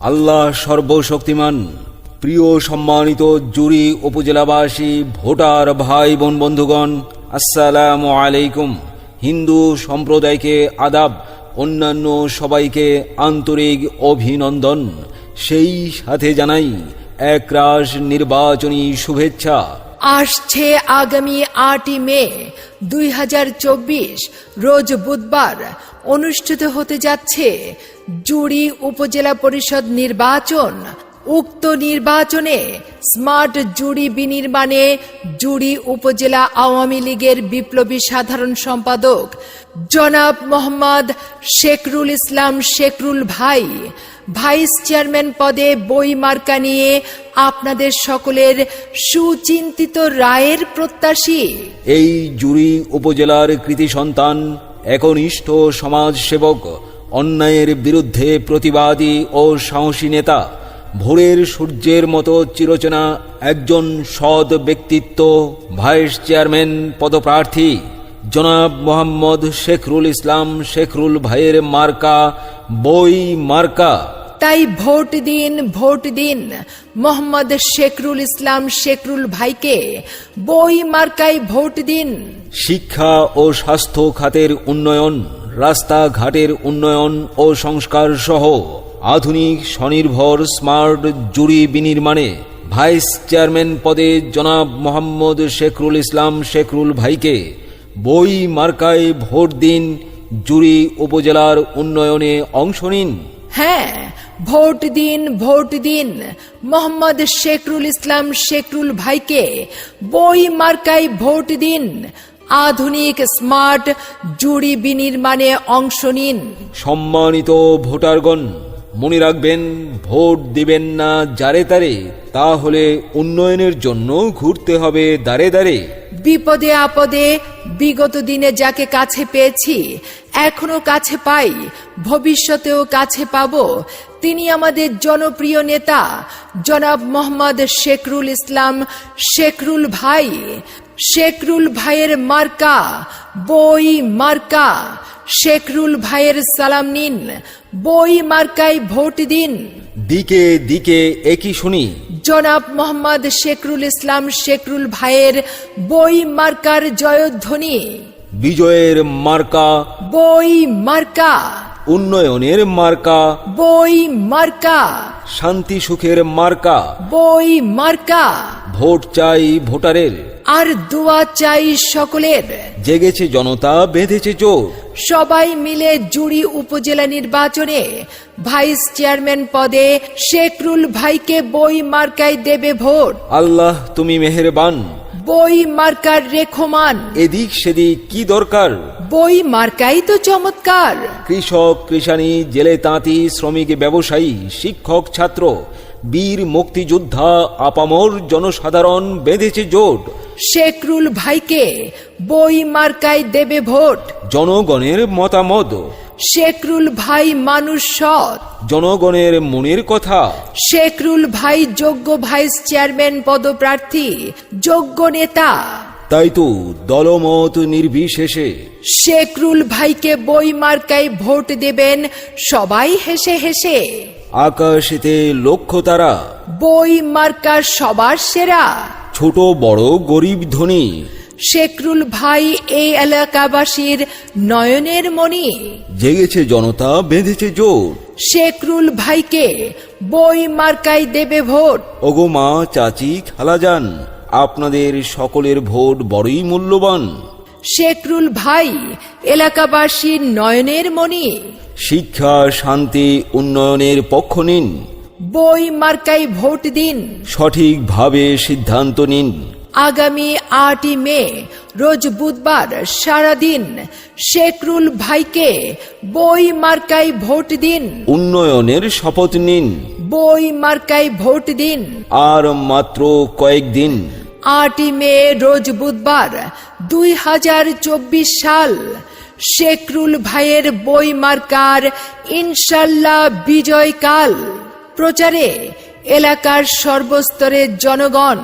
আল্লাহ সর্বশক্তিমান, প্রিয় সম্মানিত জুরি উপজেলাবাসী, ভোটার ভাই বোন বন্ধুগণ, আসসালামু আলাইকুম। হিন্দু সম্প্রদায়কে আদাব, অন্যান্য সবাইকে আন্তরিক অভিনন্দন। সেই সাথে জানাই, একরাশ নির্বাচনী শুভেচ্ছা। আসছে আগামী আটই মে দুই হাজার চব্বিশ, রোজ বুধবার অনুষ্ঠিত হতে যাচ্ছে জুড়ি উপজেলা পরিষদ নির্বাচন। উক্ত নির্বাচনে স্মার্ট জুড়ি বিনির্মাণে জুড়ি উপজেলা আওয়ামী লীগের বিপ্লবী সাধারণ সম্পাদক জনাব মোহাম্মদ শেখরুল ইসলাম শেখরুল ভাই ভাইস চেয়ারম্যান পদে বই মার্কা নিয়ে আপনাদের সকলের সুচিন্তিত রায়ের প্রত্যাশী। এই জুরি উপজেলার কৃতি সন্তান, একনিষ্ঠ সমাজ সেবক অন্যায়ের বিরুদ্ধে প্রতিবাদী ও সাহসী নেতা, ভোরের সূর্যের মতো চিরচেনা একজন সৎ ব্যক্তিত্ব, ভাইস চেয়ারম্যান পদপ্রার্থী, জনাব মোহাম্মদ শেখরুল ইসলাম শেখরুল ভাইয়ের মার্কা, বই মার্কা। তাই ভোট দিন ভোট দিন। মোহাম্মদ শেখরুল ইসলাম শেখরুল ভাইকে বই মার্কায় ভোট দিন। শিক্ষা ও স্বাস্থ্য খাতের উন্নয়ন রাস্তাঘাটের উন্নয়ন ও সংস্কার সহ আধুনিক স্বনির্ভর স্মার্ট জুড়ি বিনির্মাণে ভাইস চেয়ারম্যান পদে জনাব মোহাম্মদ শেখরুল ইসলাম শেখরুল ভাইকে বই মার্কায় ভোট দিন জুড়ি উপজেলার উন্নয়নে অংশ নিন। হ্যাঁ ভোট দিন ভোট দিন। মোহাম্মদ শেখরুল ইসলাম শেখরুল ভাইকে বই মার্কায় ভোট দিন। আধুনিক স্মার্ট জুড়ি বিনির্মাণে অংশ নিন। সম্মানিত ভোটারগণ মনে রাখবেন ভোট দিবেন না যারে তারে তাহলে উন্নয়নের জন্য ঘুরতে হবে দাঁড়ে দাঁড়ে বিপদে আপদে বিগত দিনে যাকে কাছে পেয়েছি এখনও কাছে পাই ভবিষ্যতেও কাছে পাব। তিনি আমাদের জনপ্রিয় নেতা জনাব মোহাম্মদ শেখরুল ইসলাম। শেখরুল ভাই শেখরুল ভাইয়ের মার্কা বই মার্কা। শেখরুল ভাইয়ের সালাম নিন বই মার্কায় ভোট দিন। দিকে দিকে একই শুনি। জনাব মোহাম্মদ শেখরুল ইসলাম শেখরুল ভাইয়ের বই মার্কার জয়ধ্বনি। বিজয়ের মার্কা। বই মার্কা। উন্নয়নের মার্কা। বই মার্কা। শান্তি সুখের মার্কা। বই মার্কা। ভোট চাই ভোটারের। আর দোয়া চাই সকলের। জেগেছে জনতা বেঁধেছে চোর সবাই মিলে জুড়ি উপজেলা নির্বাচনে ভাইস চেয়ারম্যান পদে শেখরুল ভাইকে বই মার্কায় দেবে ভোট। আল্লাহ তুমি মেহেরবান। বই মার্কার রেখমান। এদিক সেদিক কি দরকার? বই মার্কাই তো চমৎকার। কৃষক কৃষানি জেলে তাঁতি শ্রমিক ব্যবসায়ী শিক্ষক ছাত্র বীর মুক্তিযোদ্ধা আপামর জনসাধারণ বেঁধেছে জোট। শেখরুল ভাইকে বই মার্কায় দেবে ভোট। জনগণের মতামত। শেখরুল ভাই মানুষ সৎ। জনগণের মনের কথা। শেখরুল ভাই যোগ্য ভাইস চেয়ারম্যান পদপ্রার্থী যোগ্য নেতা। তাই তো দলমত নির্বিশেষে। শেখরুল ভাইকে বই মার্কায় ভোট দেবেন সবাই হেসে হেসে। আকাশেতে লক্ষ্য তারা। বই মার্কা সবার সেরা। ছোট বড় গরিব ধনী। শেখরুল ভাই এই এলাকাবাসীর নয়নের মণি। জেগেছে জনতা বেঁধেছে জোর। শেখরুল ভাইকে বই মার্কাই দেবে ভোট। ওগো মা চাচি খালাজান আপনাদের সকলের ভোট বড়ই মূল্যবান। শেখরুল ভাই এলাকাবাসীর নয়নের মণি। শিক্ষা শান্তি উন্নয়নের পক্ষ নিন। বই মার্কাই ভোট দিন। সঠিকভাবে সিদ্ধান্ত নিন। আগামী আটই মে রোজ বুধবার সারাদিন শেখরুল ভাইকে বই মার্কায় ভোট দিন। উন্নয়নের শপথ নিন। বই মার্কায় ভোট দিন। আর মাত্র কয়েকদিন। আটই মে রোজ বুধবার দুই হাজার চব্বিশ সাল শেখরুল ভাইয়ের বই মার্কার ইনশাল্লাহ বিজয়কাল। প্রচারে এলাকার সর্বস্তরের জনগণ